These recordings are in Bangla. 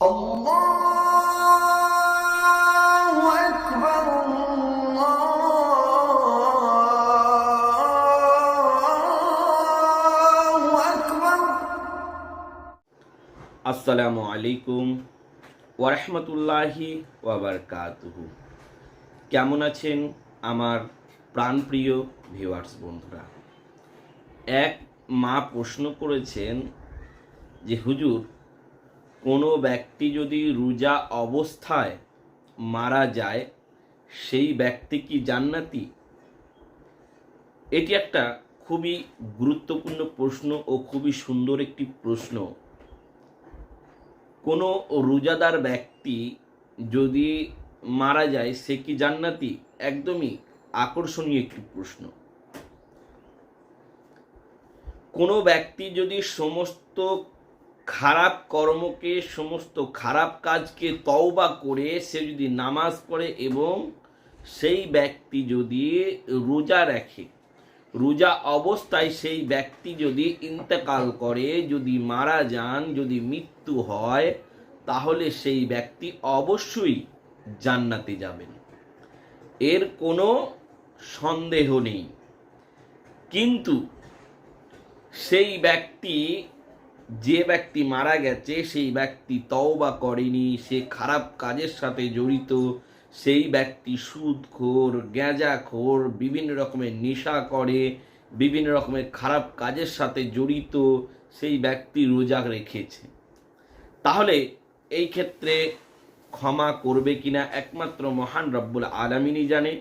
আসসালামু আলাইকুম ওরহমতুল্লাহি ওয়াবারকাতুহু কেমন আছেন আমার প্রাণপ্রিয় ভিউয়ার্স বন্ধুরা? এক মা প্রশ্ন করেছেন যে, হুজুর কোনো ব্যক্তি যদি রোজা অবস্থায় মারা যায়, সেই ব্যক্তি কি জান্নাতি? এটি একটা খুবই গুরুত্বপূর্ণ প্রশ্ন ও খুবই সুন্দর একটি প্রশ্ন। কোনো রোজাদার ব্যক্তি যদি মারা যায়, সে কি জান্নাতি? একদমই আকর্ষণীয় একটি প্রশ্ন। কোনো ব্যক্তি যদি সমস্ত খারাপ কর্মকে, সমস্ত খারাপ কাজকে তওবা করে সে যদি নামাজ পড়ে এবং সেই ব্যক্তি যদি রোজা রাখে, রোজা অবস্থায় সেই ব্যক্তি যদি ইন্তেকাল করে, যদি মারা যান, যদি মৃত্যু হয়, তাহলে সেই ব্যক্তি অবশ্যই জান্নাতে যাবেন। এর কোনো সন্দেহ নেই। কিন্তু সেই ব্যক্তি যে ব্যক্তি মারা গেছে, সেই ব্যক্তি তওবা করেনি, সে খারাপ কাজের সাথে জড়িত, সেই ব্যক্তি সুদখোর, গ্যাঁজাখোর, বিভিন্ন রকমের নেশা করে, বিভিন্ন রকমের খারাপ কাজের সাথে জড়িত, সেই ব্যক্তি রোজা রেখেছে। তাহলে এই ক্ষেত্রে ক্ষমা করবে কিনা একমাত্র মহান রব্বুল আলামিনই জানে,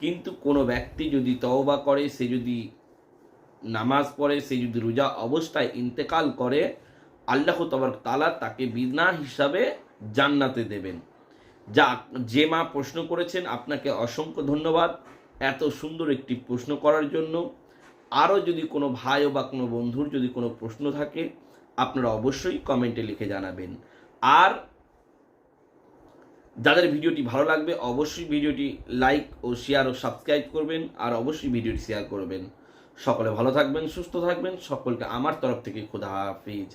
কিন্তু কোনো ব্যক্তি যদি তওবা করে, সে যদি নামাজ পড়ে সে যদি রোজা অবস্থায় ইন্তেকাল করে, আল্লাহ তবর তালা তাকে বিনা হিসাবে জান্নাতে দেবেন। যা যে মা প্রশ্ন করেছেন, আপনাকে অসংখ্য ধন্যবাদ। এত সুন্দর একটি প্রশ্ন করার জন্য। আরও যদি কোনো ভাই বা কোনো বন্ধুর যদি কোনো প্রশ্ন থাকে, আপনারা অবশ্যই কমেন্টে লিখে জানাবেন। আর যাদের ভিডিওটি ভালো লাগবে, অবশ্যই ভিডিওটি লাইক ও শেয়ার ও সাবস্ক্রাইব করবেন, আর অবশ্যই ভিডিওটি শেয়ার করবেন। সকলে ভালো থাকবেন সুস্থ থাকবেন। সকলকে আমার তরফ থেকে খুদা হাফিজ।